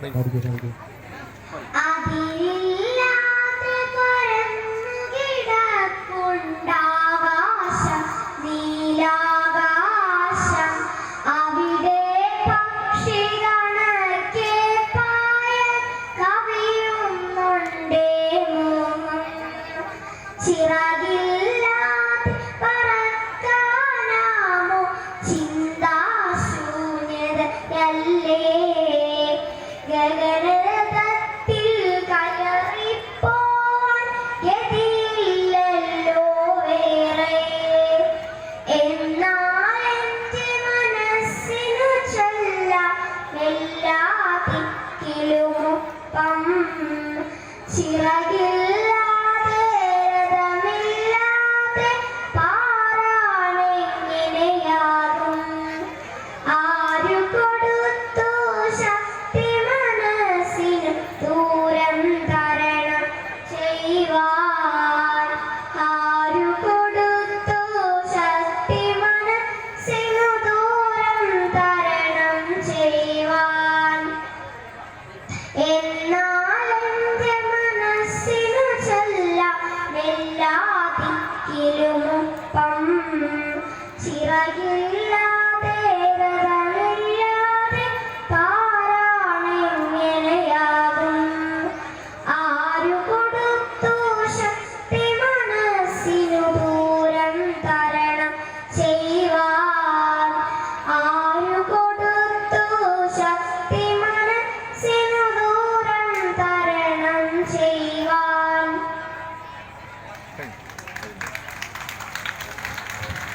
Thank you എല്ലാ ദിക്കിലുമൊപ്പം ചിറകില്ലാതെ വാക്കിലും പം ചിറകില്ലാതെ വിറകില്ലാതെ താരാണെങ്ങനെയാകും ആരു കൊടുത്തു ശക്തി മനസ്സിനു ദൂരം തരണം ചെയ്യുവാൻ. ശക്തി മനസ്സിനു ദൂരം Thank you.